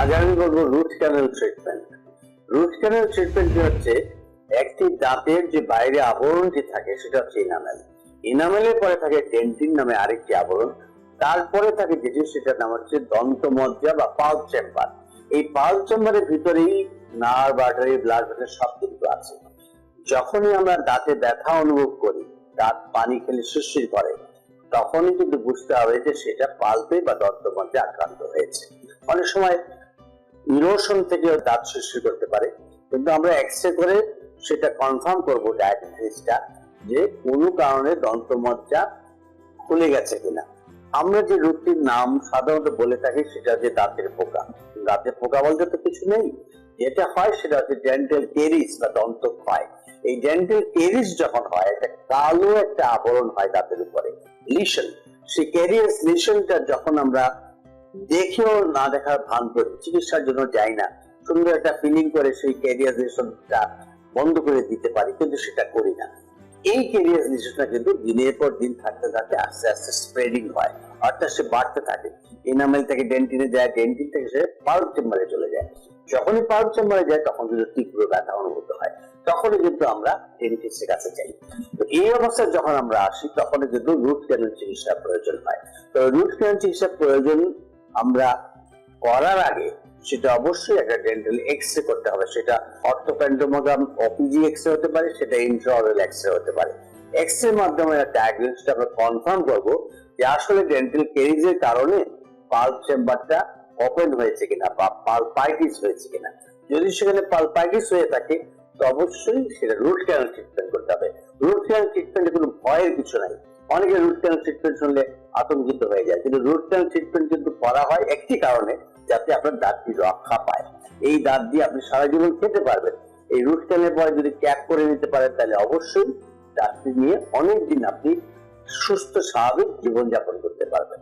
আজ আমি বলব root canal treatment root canal treatment হচ্ছে, একটি দাঁতের যে বাইরে আবরণটি থাকে, সেটা হচ্ছে ইনামেল ইনামেলের পরে থাকে ডেন্টিন নামে আরেকটি আবরণ। তারপরে থাকে যেটি সেটার নাম হচ্ছে দন্তমজ্জা বা পাল চেম্বার এই পাল চেম্বারের ভিতরেই নার্ভ আর্টারি ব্লাড ভেসেল সব কিন্তু আছে। যখনই আমরা দাঁতে ব্যথা অনুভব করি, দাঁত পানি খেলে শিরশির করে, তখনই কিন্তু বুঝতে হবে যে সেটা পাল্পে বা দন্তমজ্জা আক্রান্ত হয়েছে। অনেক সময় ইরোশন থেকে দাঁত শিরশির করতে পারে। কিন্তু আমরা এক্স করে সেটা কনফার্ম করব ডায়াগনোসিসটা যে কোনো কারণে দন্তমজ্জা খুলে গেছে কিনা। আমরা যে রোগটির নাম সাধারণত বলে থাকি সেটা হচ্ছে দাঁতের পোকা। দাঁতের পোকা বলতে তো কিছু নেই। যেটা হয় সেটা হচ্ছে ডেন্টাল টেরিস বা দন্ত ক্ষয়। এই ডেন্টাল টেরিস যখন হয়, একটা কালো একটা আবরণ হয় দাঁতের উপরে। লিশন সেই ক্যারিয়াস লিশনটা যখন আমরা দেখেও না দেখার ভান করি চিকিৎসার জন্য যাই না। সুন্দর একটা ফিলিং করে সেই ক্যারিয়াস লিশনটা বন্ধ করে দিতে পারি, কিন্তু সেটা করি না। এই ক্যারিয়াস লিশনটা কিন্তু দিনের পর দিন থাকতে থাকতে আস্তে আস্তে স্প্রেডিং হয়, অর্থাৎ সে বাড়তে থাকে। এনামেল থেকে ডেন্টিনে যায় ডেন্টিন থেকে সে পাল্প চেম্বারে চলে যায়। যখনই পাল্প চেম্বারে যায়, তখন কিন্তু তীব্র ব্যথা অনুভূত হয়। তখনই কিন্তু আমরা ডেন্টিস্টের কাছে যাই। তো এই অবস্থায় যখন আমরা আসি, তখনই কিন্তু রুট ক্যানেল চিকিৎসার প্রয়োজন হয়। তো রুট ক্যানেল চিকিৎসার প্রয়োজন আমরা করার আগে সেটা অবশ্যই একটা ডেন্টাল এক্স রে করতে হবে। সেটা অর্থোপেন্ডোমোগ্রাম অপিজি এক্স হতে পারে, সেটা ইন্ট্রাঅরাল এক্স রে হতে পারে। এক্স রে মাধ্যমে ডায়াগনোসিসটা আমরা কনফার্ম করব যে আসলে ডেন্টাল কেরিজের কারণে পাল্প চেম্বারটা ওপেন হয়েছে কিনা বা পালপাইটিস হয়েছে কিনা। যদি সেখানে পালপাইটিস হয়ে থাকে, তো অবশ্যই সেটা রুট ক্যানাল ট্রিটমেন্ট করতে হবে। রুট ক্যানাল ট্রিটমেন্টে কোনো ভয়ের কিছু নাই। অনেকে রুট ক্যানাল ট্রিটমেন্ট শুনলে আতঙ্কিত হয়ে যায়। কিন্তু রুট ট্রিটমেন্ট কিন্তু করা হয় একটি কারণে, যাতে আপনার দাঁতটি রক্ষা পায়। এই দাঁত দিয়ে আপনি সারা জীবন খেতে পারবেন। এই রুট ক্যানের পরে যদি ক্যাপ করে নিতে পারেন, তাহলে অবশ্যই দাঁতটি নিয়ে অনেকদিন আপনি সুস্থ, স্বাভাবিক জীবনযাপন করতে পারবেন।